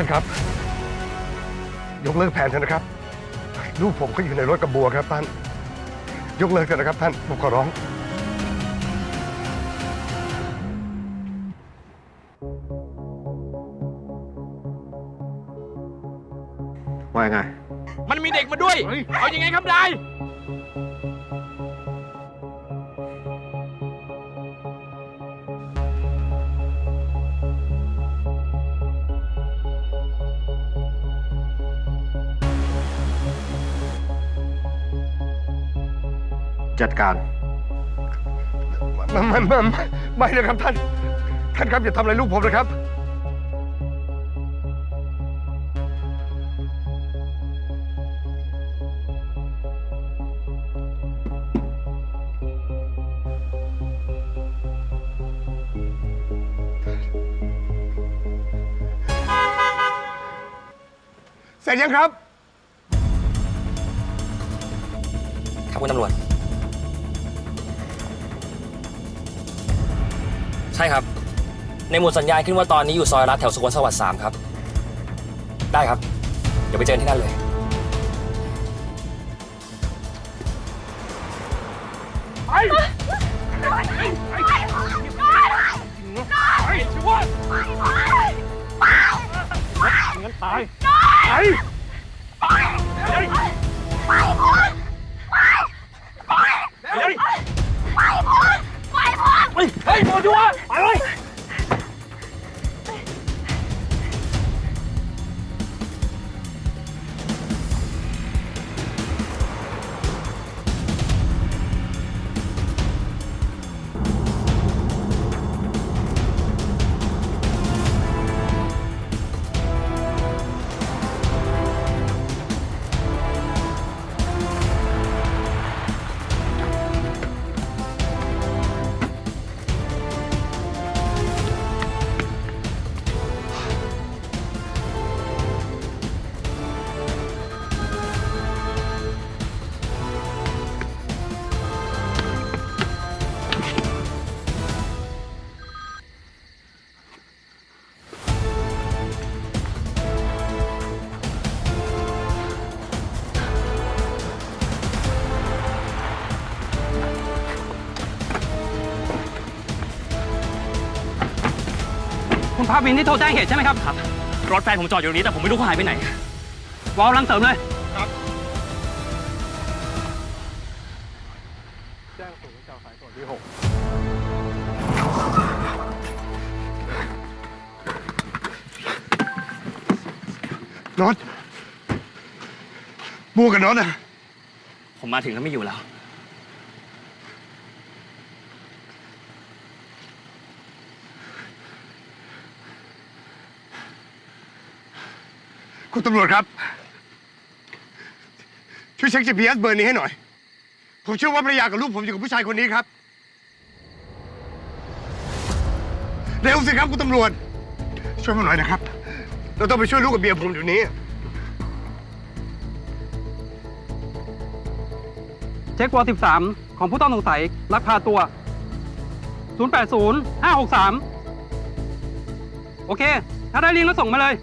ท่านครับ ยกเลิกแผนเถอะนะครับ ลูกผมก็อยู่ในรถกับบัวครับท่าน ยกเลิกเถอะนะครับท่าน ผมขอร้อง ว่าไง มันมีเด็กมาด้วย เอายังไงครับนาย จัดการ ไม่ไม่ไม่ไม่ไม่นะครับท่าน ท่านครับอย่าทำอะไรลูกผมนะครับ เสร็จยังครับ ครับคุณตำรวจ ช่ครับ ในหมุดสัญญาณขึ้นว่าตอนนี้อยู่ซอยรัฐแถวสุขนสวัสดิ์สามครับ ได้ครับ เดี๋ยวไปเจอกันที่นั่นเลย คุณภาพวินที่โทรแจ้งเหตุใช่ไหมครับครับ รถแฟนผมจอดอยู่ตรงนี้แต่ผมไม่รู้เขาหายไปไหน วอลลังเสริมเลยน็อตบัวกับน็อตอะผมมาถึงแล้วไม่อยู่แล้ว คุณตำรวจครับ ช่วยเช็ค GPS เบอร์นี้ให้หน่อย ผมเชื่อว่าภรรยากับลูกผมอยู่กับผู้ชายคนนี้ครับ เร็วสิครับคุณตำรวจ ช่วยผมหน่อยนะครับ เราต้องไปช่วยลูกกับเบียร์ผมเดี๋ยวนี้ เช็ควอล13 ของผู้ต้องสงสัยลักพาตัว 080 563 โอเค ถ้าได้ลิงก์แล้วส่งมาเลย